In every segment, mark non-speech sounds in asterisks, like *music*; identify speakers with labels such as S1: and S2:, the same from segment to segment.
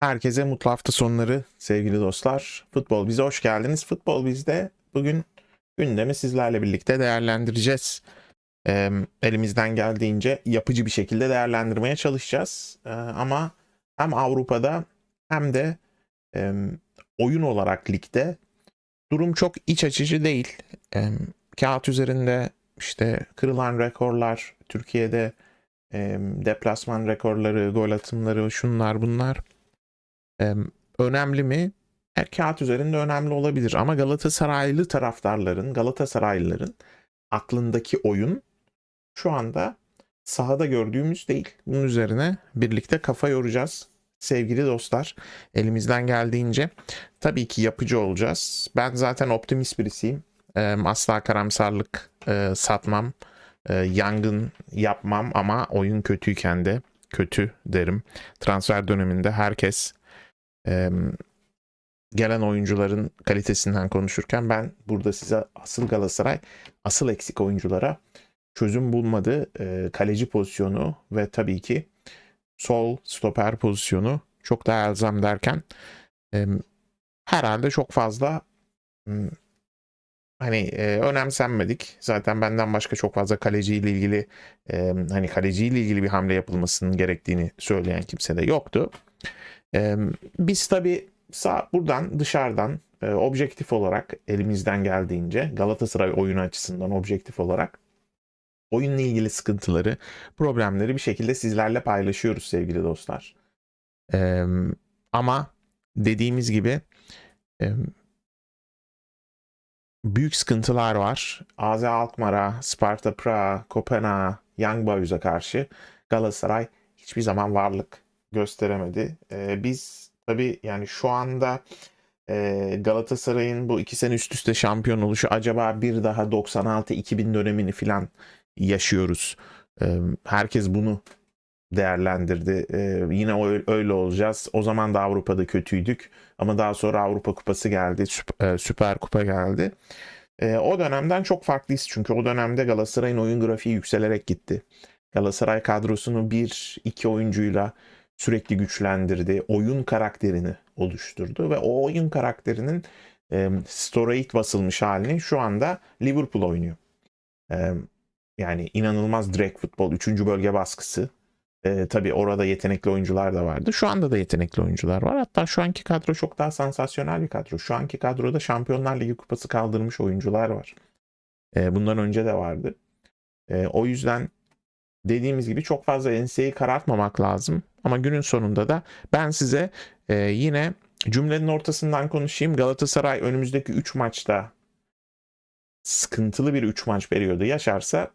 S1: Herkese mutlu hafta sonları sevgili dostlar. Futbol bize hoş geldiniz. Futbol bizde bugün gündemi sizlerle birlikte değerlendireceğiz. Ee, elimizden geldiğince yapıcı bir şekilde değerlendirmeye çalışacağız. Ee, ama hem Avrupa'da hem de e, oyun olarak ligde durum çok iç açıcı değil. Ee, kağıt üzerinde işte kırılan rekorlar, Türkiye'de e, deplasman rekorları, gol atımları, şunlar bunlar önemli mi? Kağıt üzerinde önemli olabilir ama Galatasaraylı taraftarların, Galatasaraylıların aklındaki oyun şu anda sahada gördüğümüz değil. Bunun üzerine birlikte kafa yoracağız. Sevgili dostlar, elimizden geldiğince tabii ki yapıcı olacağız. Ben zaten optimist birisiyim. Asla karamsarlık e, satmam, e, yangın yapmam ama oyun kötüyken de kötü derim. Transfer döneminde herkes e, gelen oyuncuların kalitesinden konuşurken ben burada size asıl Galatasaray, asıl eksik oyunculara çözüm bulmadı. E, kaleci pozisyonu ve tabii ki sol stoper pozisyonu çok daha elzem derken e, herhalde çok fazla hmm, hani e, önemsenmedik. Zaten benden başka çok fazla kaleciyle ilgili e, hani kaleciyle ilgili bir hamle yapılmasının gerektiğini söyleyen kimse de yoktu. E, biz tabii sağ, buradan dışarıdan e, objektif olarak elimizden geldiğince Galatasaray oyunu açısından objektif olarak oyunla ilgili sıkıntıları, problemleri bir şekilde sizlerle paylaşıyoruz sevgili dostlar. E, ama dediğimiz gibi e, büyük sıkıntılar var. AZ Alkmaar'a, Sparta Prag'a, Kopenhag'a, Young Boys'a karşı Galatasaray hiçbir zaman varlık gösteremedi. Ee, biz tabii yani şu anda e, Galatasaray'ın bu iki sene üst üste şampiyon oluşu acaba bir daha 96-2000 dönemini falan yaşıyoruz. Ee, herkes bunu değerlendirdi. Ee, yine öyle, olacağız. O zaman da Avrupa'da kötüydük. Ama daha sonra Avrupa Kupası geldi. Süper, e, Süper Kupa geldi. E, o dönemden çok farklıyız. Çünkü o dönemde Galatasaray'ın oyun grafiği yükselerek gitti. Galatasaray kadrosunu bir iki oyuncuyla sürekli güçlendirdi. Oyun karakterini oluşturdu. Ve o oyun karakterinin e, steroid basılmış halini şu anda Liverpool oynuyor. E, yani inanılmaz direkt futbol. Üçüncü bölge baskısı. E, tabii orada yetenekli oyuncular da vardı. Şu anda da yetenekli oyuncular var. Hatta şu anki kadro çok daha sansasyonel bir kadro. Şu anki kadroda Şampiyonlar Ligi kupası kaldırmış oyuncular var. E, bundan önce de vardı. E, o yüzden dediğimiz gibi çok fazla enseyi karartmamak lazım. Ama günün sonunda da ben size e, yine cümlenin ortasından konuşayım. Galatasaray önümüzdeki 3 maçta sıkıntılı bir 3 maç periyodu yaşarsa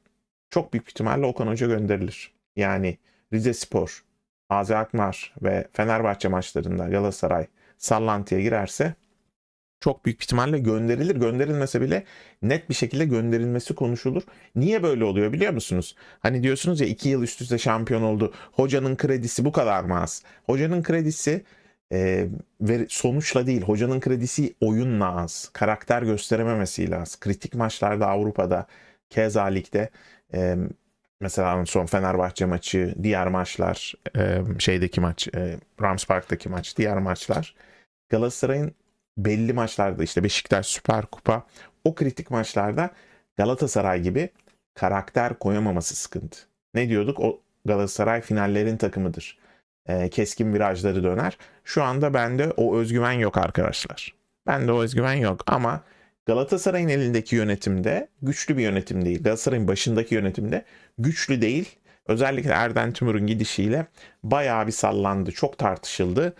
S1: çok büyük ihtimalle Okan Hoca gönderilir. Yani Rize Spor, AZ Alkmaar ve Fenerbahçe maçlarında Galatasaray sallantıya girerse çok büyük ihtimalle gönderilir. Gönderilmese bile net bir şekilde gönderilmesi konuşulur. Niye böyle oluyor biliyor musunuz? Hani diyorsunuz ya iki yıl üst üste şampiyon oldu. Hocanın kredisi bu kadar mı az? Hocanın kredisi e, ve sonuçla değil. Hocanın kredisi oyunla az. Karakter gösterememesiyle az. Kritik maçlarda Avrupa'da keza ligde e, mesela son Fenerbahçe maçı, diğer maçlar, e, şeydeki maç, e, Rams Park'taki maç, diğer maçlar Galatasaray'ın belli maçlarda işte Beşiktaş Süper Kupa o kritik maçlarda Galatasaray gibi karakter koyamaması sıkıntı. Ne diyorduk? O Galatasaray finallerin takımıdır. E, keskin virajları döner. Şu anda bende o özgüven yok arkadaşlar. Bende o özgüven yok ama Galatasaray'ın elindeki yönetimde güçlü bir yönetim değil. Galatasaray'ın başındaki yönetimde güçlü değil. Özellikle Erden Timur'un gidişiyle bayağı bir sallandı. Çok tartışıldı.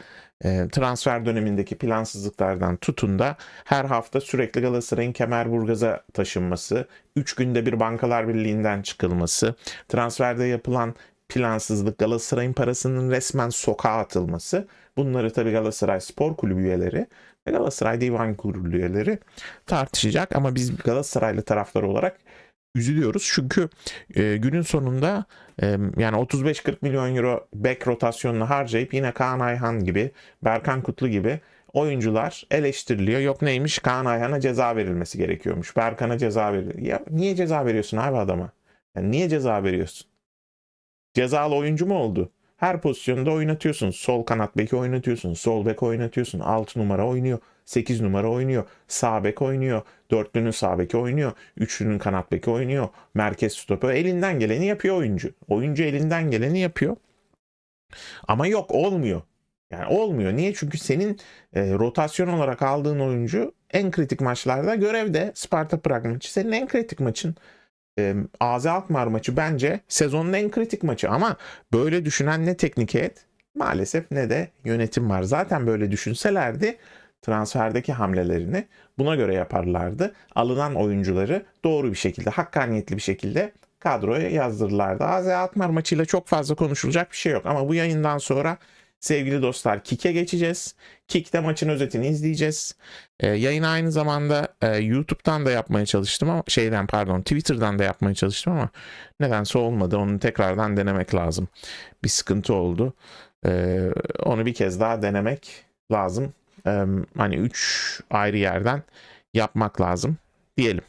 S1: E, transfer dönemindeki plansızlıklardan tutun da her hafta sürekli Galatasaray'ın Kemerburgaz'a taşınması, 3 günde bir Bankalar Birliği'nden çıkılması, transferde yapılan plansızlık, Galatasaray'ın parasının resmen sokağa atılması. Bunları tabii Galatasaray Spor Kulübü üyeleri ve Galatasaray Divan Kurulu üyeleri tartışacak. Ama biz Galatasaraylı taraftar olarak üzülüyoruz. Çünkü e, günün sonunda e, yani 35-40 milyon euro back rotasyonunu harcayıp yine Kaan Ayhan gibi, Berkan Kutlu gibi oyuncular eleştiriliyor. Yok neymiş Kaan Ayhan'a ceza verilmesi gerekiyormuş. Berkan'a ceza veriliyor. Ya niye ceza veriyorsun abi adama? Yani niye ceza veriyorsun? Cezalı oyuncu mu oldu? Her pozisyonda oynatıyorsun. Sol kanat beki oynatıyorsun. Sol bek oynatıyorsun. 6 numara oynuyor. 8 numara oynuyor. Sağ bek oynuyor. Dörtlünün sağ beki oynuyor. Üçlünün kanat beki oynuyor. Merkez stoper. Elinden geleni yapıyor oyuncu. Oyuncu elinden geleni yapıyor. Ama yok olmuyor. Yani olmuyor. Niye? Çünkü senin e, rotasyon olarak aldığın oyuncu en kritik maçlarda görevde. Sparta Prag maçı senin en kritik maçın. E, AZ Alkmaar maçı bence sezonun en kritik maçı ama böyle düşünen ne teknik heyet maalesef ne de yönetim var. Zaten böyle düşünselerdi transferdeki hamlelerini buna göre yaparlardı. Alınan oyuncuları doğru bir şekilde, hakkaniyetli bir şekilde kadroya yazdırırlardı. AZ Alkmaar maçıyla çok fazla konuşulacak bir şey yok ama bu yayından sonra sevgili dostlar Kik'e geçeceğiz. Kik'te maçın özetini izleyeceğiz. Ee, yayını aynı zamanda e, YouTube'dan da yapmaya çalıştım ama şeyden pardon Twitter'dan da yapmaya çalıştım ama nedense olmadı. Onu tekrardan denemek lazım. Bir sıkıntı oldu. Ee, onu bir kez daha denemek lazım. Hani 3 ayrı yerden yapmak lazım diyelim.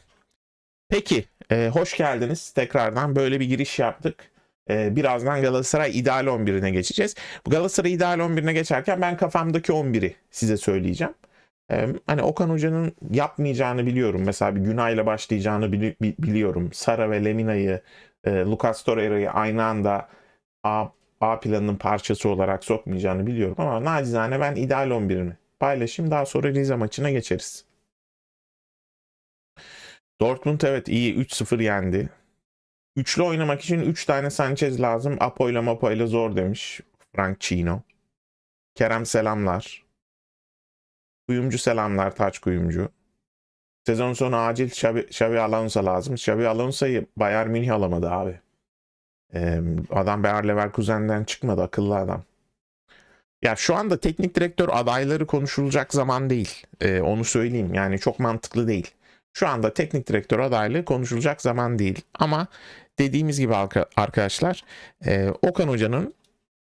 S1: Peki e, hoş geldiniz. Tekrardan böyle bir giriş yaptık. E, birazdan Galatasaray ideal 11'ine geçeceğiz. Bu Galatasaray ideal 11'ine geçerken ben kafamdaki 11'i size söyleyeceğim. E, hani Okan Hoca'nın yapmayacağını biliyorum. Mesela bir Günay'la başlayacağını bili- bi- biliyorum. Sara ve Lemina'yı, e, Lucas Torreira'yı aynı anda A, A planının parçası olarak sokmayacağını biliyorum. Ama nacizane ben ideal 11'ini paylaşayım. Daha sonra Rize maçına geçeriz. Dortmund evet iyi 3-0 yendi. Üçlü oynamak için 3 tane Sanchez lazım. Apo ile Mapo ile zor demiş Frank Chino. Kerem selamlar. Kuyumcu selamlar Taç Kuyumcu. Sezon sonu acil Xabi, Xabi Alonso lazım. Xabi Alonso'yu Bayern Münih alamadı abi. Ee, adam Bayer Leverkusen'den çıkmadı akıllı adam. Ya şu anda teknik direktör adayları konuşulacak zaman değil. Ee, onu söyleyeyim. Yani çok mantıklı değil. Şu anda teknik direktör adaylığı konuşulacak zaman değil. Ama dediğimiz gibi arka- arkadaşlar e, Okan Hoca'nın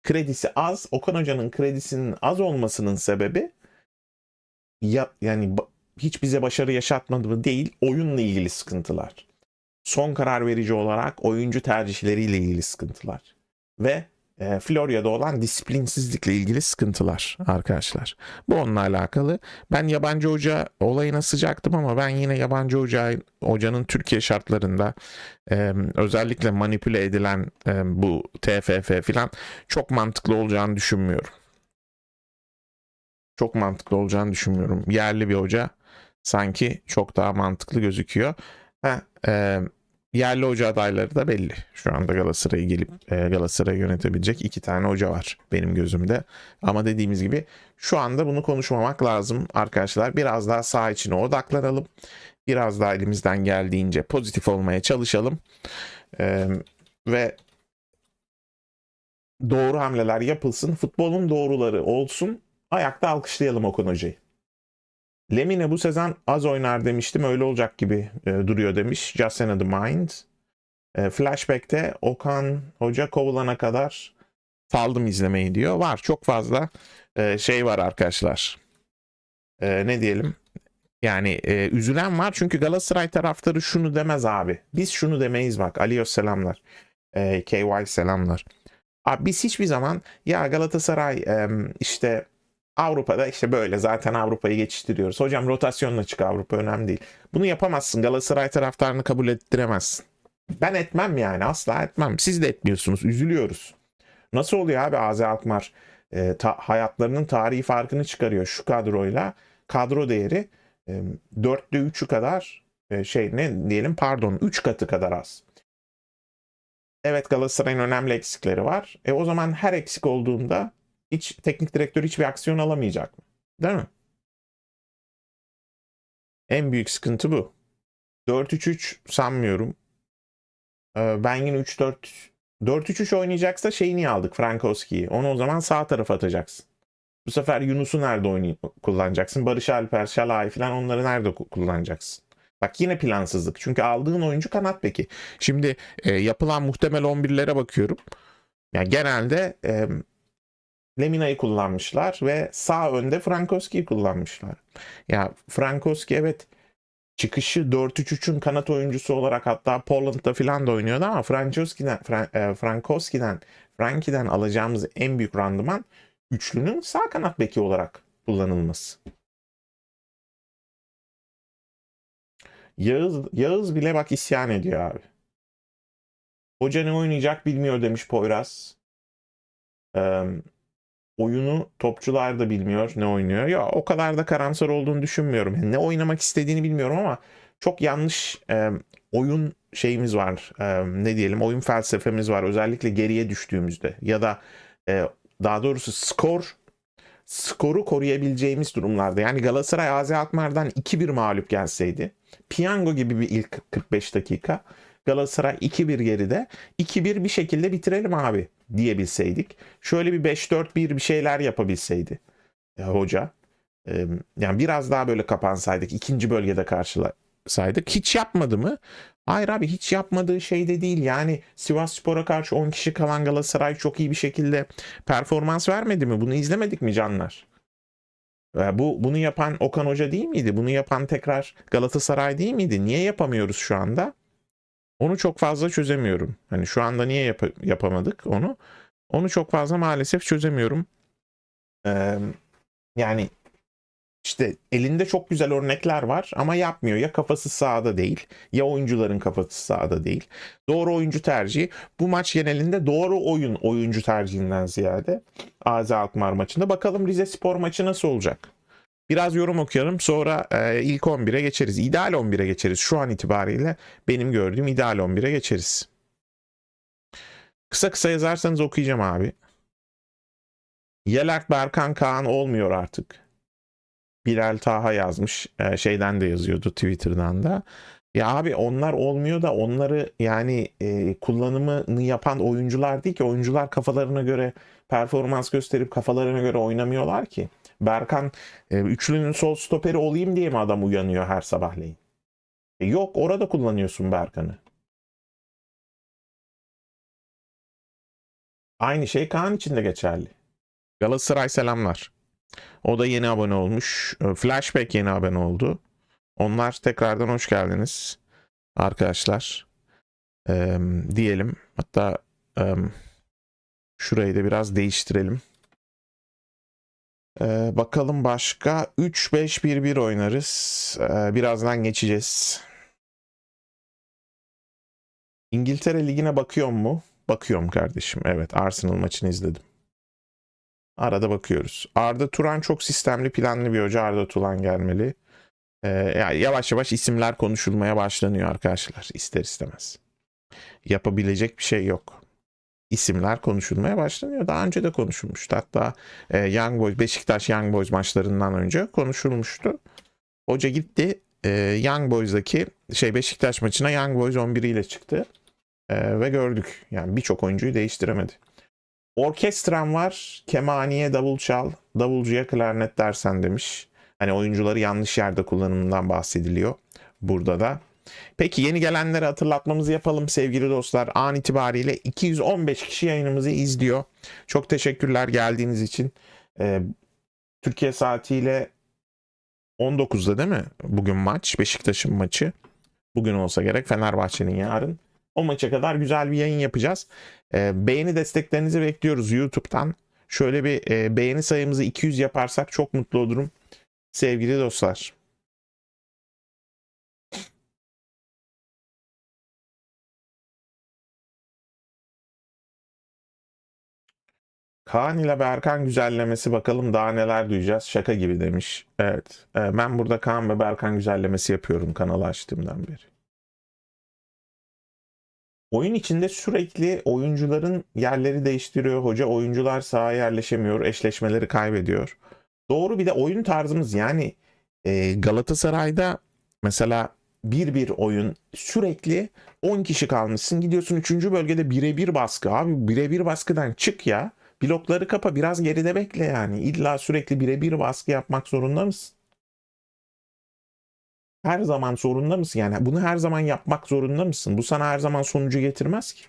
S1: kredisi az. Okan Hoca'nın kredisinin az olmasının sebebi ya, yani hiç bize başarı yaşatmadığı değil oyunla ilgili sıkıntılar. Son karar verici olarak oyuncu tercihleriyle ilgili sıkıntılar. Ve e, Florya'da olan disiplinsizlikle ilgili sıkıntılar arkadaşlar. Bu onunla alakalı. Ben yabancı hoca olayına sıcaktım ama ben yine yabancı hoca, hocanın Türkiye şartlarında e, özellikle manipüle edilen e, bu TFF filan çok mantıklı olacağını düşünmüyorum. Çok mantıklı olacağını düşünmüyorum. Yerli bir hoca sanki çok daha mantıklı gözüküyor. Ha, e, yerli hoca adayları da belli. Şu anda Galatasaray'ı gelip e, Galatasaray'ı yönetebilecek iki tane hoca var benim gözümde. Ama dediğimiz gibi şu anda bunu konuşmamak lazım arkadaşlar. Biraz daha sağ içine odaklanalım. Biraz daha elimizden geldiğince pozitif olmaya çalışalım. E, ve doğru hamleler yapılsın. Futbolun doğruları olsun. Ayakta alkışlayalım Okan Hoca'yı. Lemine bu sezon az oynar demiştim. Öyle olacak gibi e, duruyor demiş. Just Another Mind. E, Flashback'te Okan Hoca kovulana kadar saldım izlemeyi diyor. Var çok fazla e, şey var arkadaşlar. E, ne diyelim? Yani e, üzülen var çünkü Galatasaray taraftarı şunu demez abi. Biz şunu demeyiz bak. Aliyos selamlar. E, KY selamlar. Abi biz hiçbir zaman ya Galatasaray e, işte Avrupa'da işte böyle zaten Avrupa'yı geçiştiriyoruz. Hocam rotasyonla çık Avrupa önemli değil. Bunu yapamazsın. Galatasaray taraftarını kabul ettiremezsin. Ben etmem yani asla etmem. Siz de etmiyorsunuz. Üzülüyoruz. Nasıl oluyor abi AZ Alkmaar e, ta- hayatlarının tarihi farkını çıkarıyor şu kadroyla. Kadro değeri e, 4'te 3'ü kadar e, şey ne diyelim pardon 3 katı kadar az. Evet Galatasaray'ın önemli eksikleri var. E o zaman her eksik olduğunda hiç teknik direktör hiçbir aksiyon alamayacak mı? Değil mi? En büyük sıkıntı bu. 4-3-3 sanmıyorum. Ben yine 3-4 4-3-3 oynayacaksa şeyi niye aldık? Frankowski'yi. Onu o zaman sağ tarafa atacaksın. Bu sefer Yunus'u nerede oynay kullanacaksın? Barış Alper, Şalay falan onları nerede ku- kullanacaksın? Bak yine plansızlık. Çünkü aldığın oyuncu kanat beki. Şimdi e, yapılan muhtemel 11'lere bakıyorum. Ya genelde e, Lemina'yı kullanmışlar ve sağ önde Frankowski'yi kullanmışlar. Ya Frankowski evet çıkışı 4-3-3'ün kanat oyuncusu olarak hatta Poland'da falan da oynuyordu ama Frankowski'den, Fran- e, Frankowski'den, Frankie'den alacağımız en büyük randıman üçlünün sağ kanat beki olarak kullanılması. Yağız, Yağız bile bak isyan ediyor abi. Hoca ne oynayacak bilmiyor demiş Poyraz. Ee, oyunu topçular da bilmiyor ne oynuyor. Ya o kadar da karamsar olduğunu düşünmüyorum. Yani ne oynamak istediğini bilmiyorum ama çok yanlış e, oyun şeyimiz var. E, ne diyelim oyun felsefemiz var. Özellikle geriye düştüğümüzde ya da e, daha doğrusu skor skoru koruyabileceğimiz durumlarda. Yani Galatasaray AZ Alkmaar'dan 2-1 mağlup gelseydi piyango gibi bir ilk 45 dakika Galatasaray 2-1 geride 2-1 bir şekilde bitirelim abi diyebilseydik. Şöyle bir 5-4-1 bir şeyler yapabilseydi ya hoca. Ee, yani biraz daha böyle kapansaydık ikinci bölgede karşılasaydık. Hiç yapmadı mı? Hayır abi hiç yapmadığı şey de değil. Yani Sivas Spor'a karşı 10 kişi kalan Galatasaray çok iyi bir şekilde performans vermedi mi? Bunu izlemedik mi canlar? Bu bunu yapan Okan Hoca değil miydi? Bunu yapan tekrar Galatasaray değil miydi? Niye yapamıyoruz şu anda? Onu çok fazla çözemiyorum. Hani şu anda niye yap- yapamadık onu? Onu çok fazla maalesef çözemiyorum. Ee, yani işte elinde çok güzel örnekler var ama yapmıyor. Ya kafası sahada değil ya oyuncuların kafası sahada değil. Doğru oyuncu tercihi. Bu maç genelinde doğru oyun oyuncu tercihinden ziyade AZ Alkmaar maçında. Bakalım Rize Spor maçı nasıl olacak? Biraz yorum okuyalım sonra e, ilk 11'e geçeriz. İdeal 11'e geçeriz. Şu an itibariyle benim gördüğüm ideal 11'e geçeriz. Kısa kısa yazarsanız okuyacağım abi. Yelert Berkan Kaan olmuyor artık. Bilal Taha yazmış. E, şeyden de yazıyordu Twitter'dan da. Ya abi onlar olmuyor da onları yani e, kullanımını yapan oyuncular değil ki. Oyuncular kafalarına göre performans gösterip kafalarına göre oynamıyorlar ki. Berkan e, üçlünün sol stoperi olayım diye mi adam uyanıyor her sabahleyin? E, yok orada kullanıyorsun Berkan'ı. Aynı şey Kaan için de geçerli. Galatasaray selamlar. O da yeni abone olmuş. E, Flashback yeni abone oldu. Onlar tekrardan hoş geldiniz arkadaşlar. E, diyelim. Hatta e, şurayı da biraz değiştirelim. Ee, bakalım başka 3-5-1-1 oynarız. Ee, birazdan geçeceğiz. İngiltere Ligi'ne bakıyor mu? Bakıyorum kardeşim. Evet Arsenal maçını izledim. Arada bakıyoruz. Arda Turan çok sistemli planlı bir hoca. Arda Turan gelmeli. Ee, yavaş yavaş isimler konuşulmaya başlanıyor arkadaşlar. ister istemez. Yapabilecek bir şey yok isimler konuşulmaya başlanıyor. Daha önce de konuşulmuştu. Hatta e, Young Boys, Beşiktaş Young Boys maçlarından önce konuşulmuştu. Hoca gitti e, Young Boys'daki şey Beşiktaş maçına Young Boys 11 ile çıktı. E, ve gördük. Yani birçok oyuncuyu değiştiremedi. Orkestram var. Kemaniye davul çal. Davulcuya klarnet dersen demiş. Hani oyuncuları yanlış yerde kullanımından bahsediliyor. Burada da. Peki yeni gelenlere hatırlatmamızı yapalım sevgili dostlar. An itibariyle 215 kişi yayınımızı izliyor. Çok teşekkürler geldiğiniz için. Ee, Türkiye saatiyle 19'da değil mi? Bugün maç. Beşiktaş'ın maçı. Bugün olsa gerek Fenerbahçe'nin yarın. O maça kadar güzel bir yayın yapacağız. Ee, beğeni desteklerinizi bekliyoruz YouTube'dan. Şöyle bir e, beğeni sayımızı 200 yaparsak çok mutlu olurum. Sevgili dostlar. Kaan ile Berkan güzellemesi bakalım daha neler duyacağız. Şaka gibi demiş. Evet. e, Ben burada Kaan ve Berkan güzellemesi yapıyorum kanalı açtığımdan beri. Oyun içinde sürekli oyuncuların yerleri değiştiriyor. Hoca oyuncular sahaya yerleşemiyor. Eşleşmeleri kaybediyor. Doğru bir de oyun tarzımız yani e, Galatasaray'da mesela 1-1 oyun sürekli 10 kişi kalmışsın. Gidiyorsun 3. bölgede birebir baskı. Abi birebir baskıdan çık ya. Blokları kapa biraz geride bekle yani. İlla sürekli birebir baskı yapmak zorunda mısın? Her zaman zorunda mısın? Yani bunu her zaman yapmak zorunda mısın? Bu sana her zaman sonucu getirmez ki.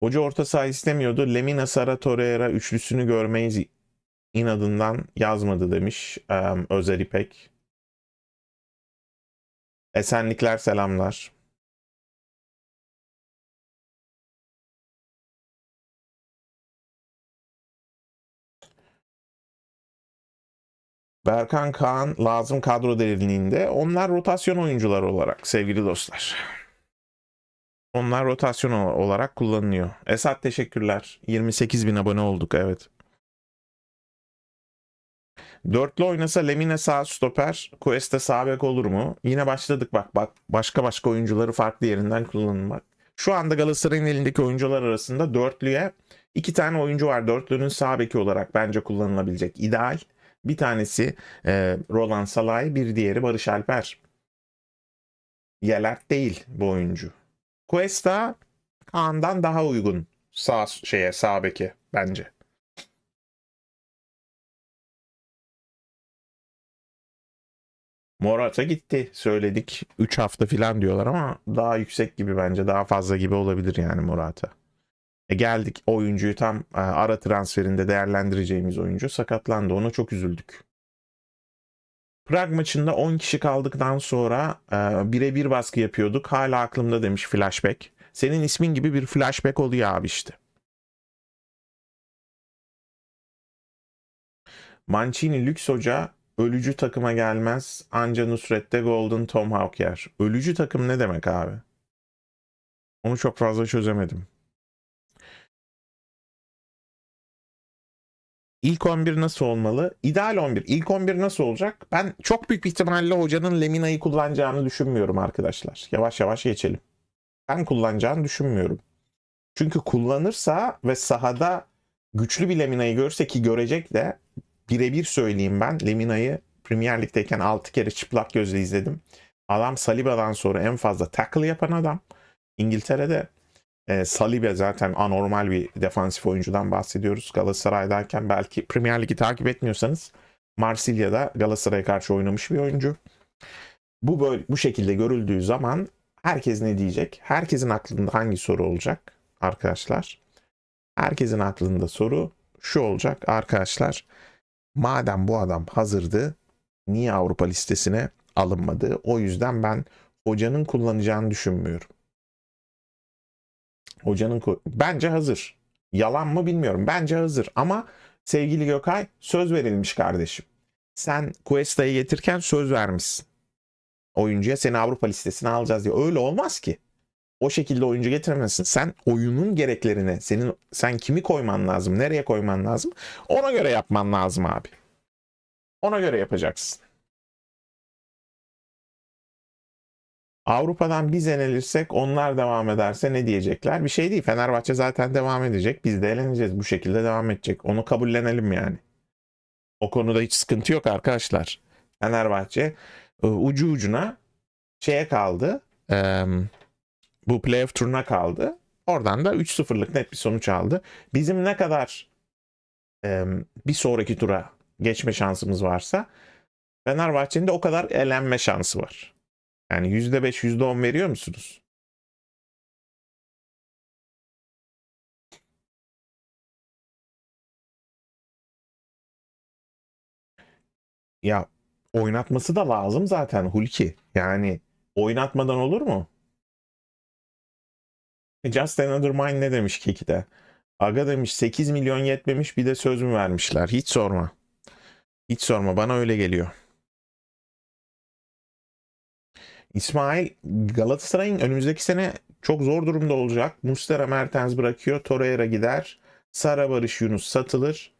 S1: Hoca orta saha istemiyordu. Lemina Sara Torreira üçlüsünü görmeyi inadından yazmadı demiş em, Özer İpek. Esenlikler selamlar. Berkan Kaan lazım kadro derinliğinde. Onlar rotasyon oyuncuları olarak sevgili dostlar. Onlar rotasyon olarak kullanılıyor. Esat teşekkürler. 28 bin abone olduk evet. Dörtlü oynasa Lemine sağ stoper, Cuesta sağ bek olur mu? Yine başladık bak bak başka başka oyuncuları farklı yerinden kullanmak. Şu anda Galatasaray'ın elindeki oyuncular arasında dörtlüye iki tane oyuncu var. Dörtlünün sağ beki olarak bence kullanılabilecek ideal. Bir tanesi e, Roland Salay, bir diğeri Barış Alper. Yelert değil bu oyuncu. Cuesta Kaan'dan daha uygun sağ şeye sağ beke bence. Morata gitti söyledik 3 hafta falan diyorlar ama daha yüksek gibi bence daha fazla gibi olabilir yani Morata. E geldik oyuncuyu tam e, ara transferinde değerlendireceğimiz oyuncu sakatlandı ona çok üzüldük. Prag maçında 10 kişi kaldıktan sonra e, birebir baskı yapıyorduk. Hala aklımda demiş flashback. Senin ismin gibi bir flashback oluyor abi işte. Mancini lüks hoca ölücü takıma gelmez. Anca Nusret'te Golden Tomahawk yer. Ölücü takım ne demek abi? Onu çok fazla çözemedim. İlk 11 nasıl olmalı? İdeal 11. İlk 11 nasıl olacak? Ben çok büyük bir ihtimalle hocanın Lemina'yı kullanacağını düşünmüyorum arkadaşlar. Yavaş yavaş geçelim. Ben kullanacağını düşünmüyorum. Çünkü kullanırsa ve sahada güçlü bir Lemina'yı görse ki görecek de birebir söyleyeyim ben. Lemina'yı Premier Lig'deyken 6 kere çıplak gözle izledim. Adam Saliba'dan sonra en fazla tackle yapan adam. İngiltere'de e, Saliba zaten anormal bir defansif oyuncudan bahsediyoruz. Galatasaray'dayken belki Premier Lig'i takip etmiyorsanız Marsilya'da Galatasaray'a karşı oynamış bir oyuncu. Bu böyle bu şekilde görüldüğü zaman herkes ne diyecek? Herkesin aklında hangi soru olacak arkadaşlar? Herkesin aklında soru şu olacak arkadaşlar. Madem bu adam hazırdı niye Avrupa listesine alınmadı? O yüzden ben hocanın kullanacağını düşünmüyorum. Hocanın bence hazır. Yalan mı bilmiyorum. Bence hazır ama sevgili Gökay söz verilmiş kardeşim. Sen Cuesta'yı getirken söz vermişsin. Oyuncuya seni Avrupa listesine alacağız diye. Öyle olmaz ki. O şekilde oyuncu getiremezsin. Sen oyunun gereklerini, senin sen kimi koyman lazım, nereye koyman lazım, ona göre yapman lazım abi. Ona göre yapacaksın. Avrupa'dan biz yenilirsek onlar devam ederse ne diyecekler? Bir şey değil. Fenerbahçe zaten devam edecek. Biz de eleneceğiz. Bu şekilde devam edecek. Onu kabullenelim yani. O konuda hiç sıkıntı yok arkadaşlar. Fenerbahçe e, ucu ucuna şeye kaldı. bu playoff turuna kaldı. Oradan da 3-0'lık net bir sonuç aldı. Bizim ne kadar bir sonraki tura geçme şansımız varsa Fenerbahçe'nin de o kadar elenme şansı var. Yani %5, %10 veriyor musunuz? Ya oynatması da lazım zaten Hulki. Yani oynatmadan olur mu? Just Another Mine ne demiş Keki'de? Aga demiş 8 milyon yetmemiş bir de söz mü vermişler? Hiç sorma. Hiç sorma bana öyle geliyor. İsmail Galatasaray'ın önümüzdeki sene çok zor durumda olacak. Mustera Mertens bırakıyor. Torreira gider. Sara Barış Yunus satılır.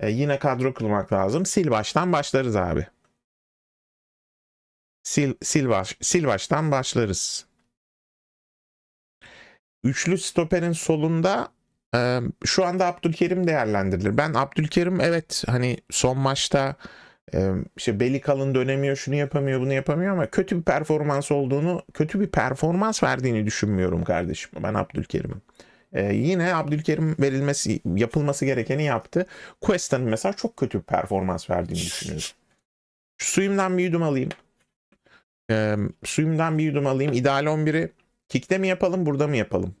S1: E, yine kadro kurmak lazım. Sil baştan başlarız abi. Sil, sil, baş, sil baştan başlarız. Üçlü stoperin solunda e, şu anda Abdülkerim değerlendirilir. Ben Abdülkerim evet hani son maçta işte beli kalın dönemiyor, şunu yapamıyor, bunu yapamıyor ama kötü bir performans olduğunu, kötü bir performans verdiğini düşünmüyorum kardeşim. Ben Abdülkerim'in. E, yine Abdülkerim verilmesi, yapılması gerekeni yaptı. Cuesta'nın mesela çok kötü bir performans verdiğini düşünüyorum. Şu suyumdan bir yudum alayım. E, suyumdan bir yudum alayım. İdeal 11'i kickte mi yapalım, burada mı yapalım?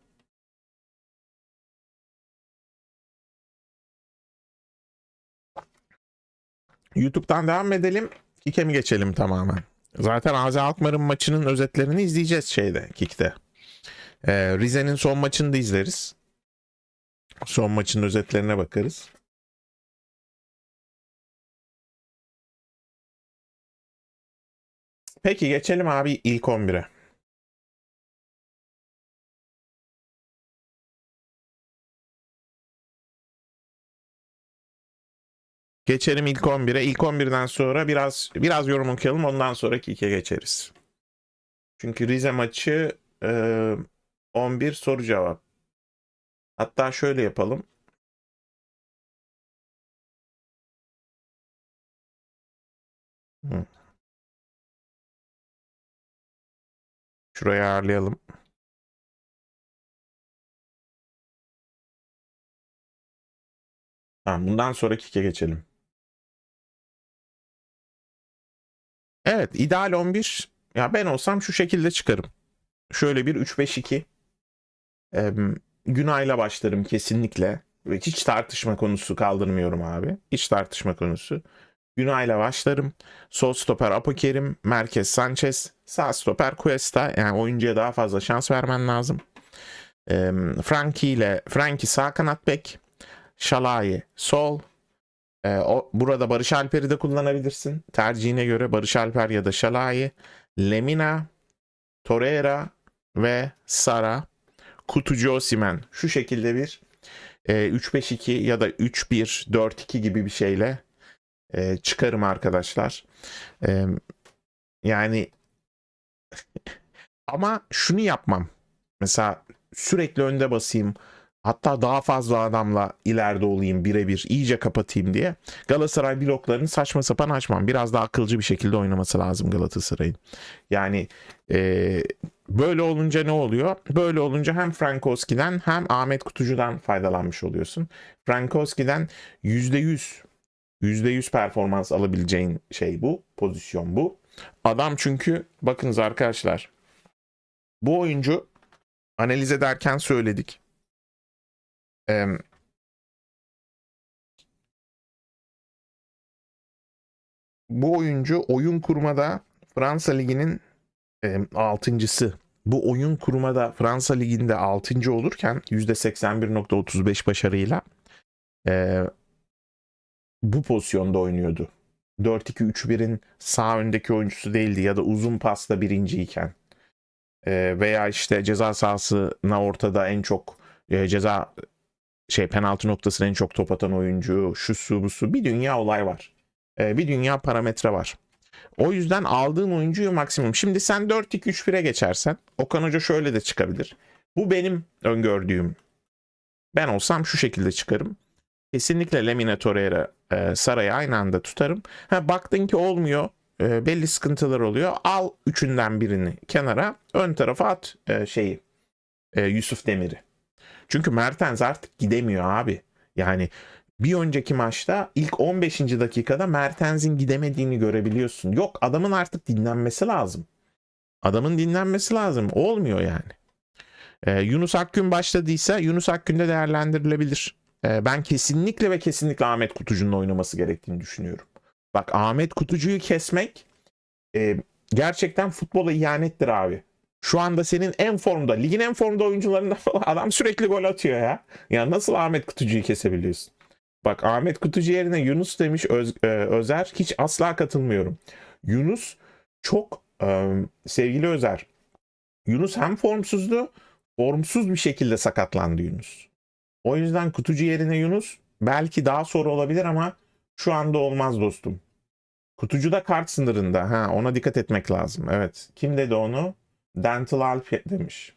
S1: YouTube'dan devam edelim. Kik'e mi geçelim tamamen? Zaten Azi Alkmaar'ın maçının özetlerini izleyeceğiz şeyde, Kik'te. Ee, Rize'nin son maçını da izleriz. Son maçın özetlerine bakarız. Peki geçelim abi ilk 11'e. Geçelim ilk 11'e. İlk 11'den sonra biraz biraz yorum okuyalım. Ondan sonraki 2'ye geçeriz. Çünkü Rize maçı e, 11 soru cevap. Hatta şöyle yapalım. Hı. Şurayı ayarlayalım. Tamam, bundan sonraki 2'ye geçelim. Evet, ideal 11. Ya ben olsam şu şekilde çıkarım. Şöyle bir 3-5-2. Ee, Günay'la başlarım kesinlikle. Ve hiç tartışma konusu kaldırmıyorum abi. Hiç tartışma konusu. Günay'la başlarım. Sol stoper Apokerim, Merkez Sanchez, sağ stoper Cuesta. Yani oyuncuya daha fazla şans vermen lazım. Ee, Frankie ile Frankie sağ kanat bek, Şalai sol. Ee, o, burada Barış Alper'i de kullanabilirsin. Tercihine göre Barış Alper ya da Şalai, Lemina, Torreira ve Sara. Kutucu Osimen. Şu şekilde bir e, 3-5-2 ya da 3-1-4-2 gibi bir şeyle e, çıkarım arkadaşlar. E, yani *laughs* ama şunu yapmam. Mesela sürekli önde basayım. Hatta daha fazla adamla ileride olayım birebir iyice kapatayım diye. Galatasaray bloklarını saçma sapan açmam. Biraz daha akılcı bir şekilde oynaması lazım Galatasaray'ın. Yani e, böyle olunca ne oluyor? Böyle olunca hem Frankowski'den hem Ahmet Kutucu'dan faydalanmış oluyorsun. Frankowski'den %100 %100 performans alabileceğin şey bu. Pozisyon bu. Adam çünkü bakınız arkadaşlar bu oyuncu analiz ederken söyledik. Ee, bu oyuncu oyun kurmada Fransa Ligi'nin e, altıncısı. Bu oyun kurmada Fransa Ligi'nde 6. olurken %81.35 başarıyla e, bu pozisyonda oynuyordu. 4-2-3-1'in sağ öndeki oyuncusu değildi ya da uzun pasta birinciyken. E, veya işte ceza sahasına ortada en çok e, ceza şey penaltı noktasına en çok top atan oyuncu, şu su bu su bir dünya olay var. E, bir dünya parametre var. O yüzden aldığın oyuncuyu maksimum. Şimdi sen 4-2-3-1'e geçersen Okan Hoca şöyle de çıkabilir. Bu benim öngördüğüm. Ben olsam şu şekilde çıkarım. Kesinlikle Lemine Torreira e, Saray'ı aynı anda tutarım. Ha, baktın ki olmuyor. E, belli sıkıntılar oluyor. Al üçünden birini kenara. Ön tarafa at e, şeyi. E, Yusuf Demir'i. Çünkü Mertens artık gidemiyor abi. Yani bir önceki maçta ilk 15. dakikada Mertens'in gidemediğini görebiliyorsun. Yok adamın artık dinlenmesi lazım. Adamın dinlenmesi lazım. Olmuyor yani. Ee, Yunus Akgün başladıysa Yunus Akgün de değerlendirilebilir. Ee, ben kesinlikle ve kesinlikle Ahmet Kutucu'nun oynaması gerektiğini düşünüyorum. Bak Ahmet Kutucu'yu kesmek e, gerçekten futbola ihanettir abi. Şu anda senin en formda, ligin en formda oyuncularından *laughs* adam sürekli gol atıyor ya. Ya nasıl Ahmet Kutucu'yu kesebiliyorsun? Bak Ahmet Kutucu yerine Yunus demiş Öz, e, Özer. Hiç asla katılmıyorum. Yunus çok e, sevgili Özer. Yunus hem formsuzdu, formsuz bir şekilde sakatlandı Yunus. O yüzden Kutucu yerine Yunus belki daha sonra olabilir ama şu anda olmaz dostum. Kutucu da kart sınırında. Ha, ona dikkat etmek lazım. Evet. Kim dedi onu? Dental Alp demiş.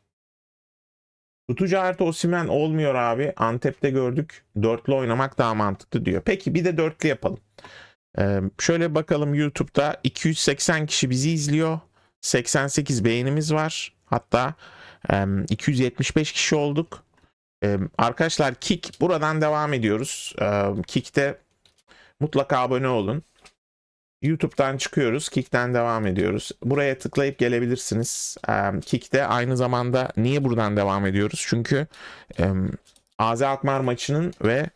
S1: Tutucu artı Osimen olmuyor abi. Antep'te gördük. Dörtlü oynamak daha mantıklı diyor. Peki bir de dörtlü yapalım. Ee, şöyle bakalım YouTube'da 280 kişi bizi izliyor. 88 beğenimiz var. Hatta e, 275 kişi olduk. E, arkadaşlar Kik buradan devam ediyoruz. E, Kik'te mutlaka abone olun. YouTube'dan çıkıyoruz. Kick'ten devam ediyoruz. Buraya tıklayıp gelebilirsiniz. Kick'te aynı zamanda niye buradan devam ediyoruz? Çünkü e, AZ maçının ve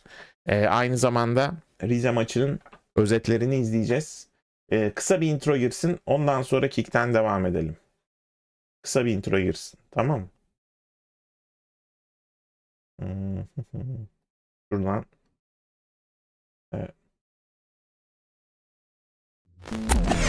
S1: e, aynı zamanda Rize maçının özetlerini izleyeceğiz. E, kısa bir intro girsin. Ondan sonra Kick'ten devam edelim. Kısa bir intro girsin. Tamam mı? Hmm, *laughs* şuradan. Evet. you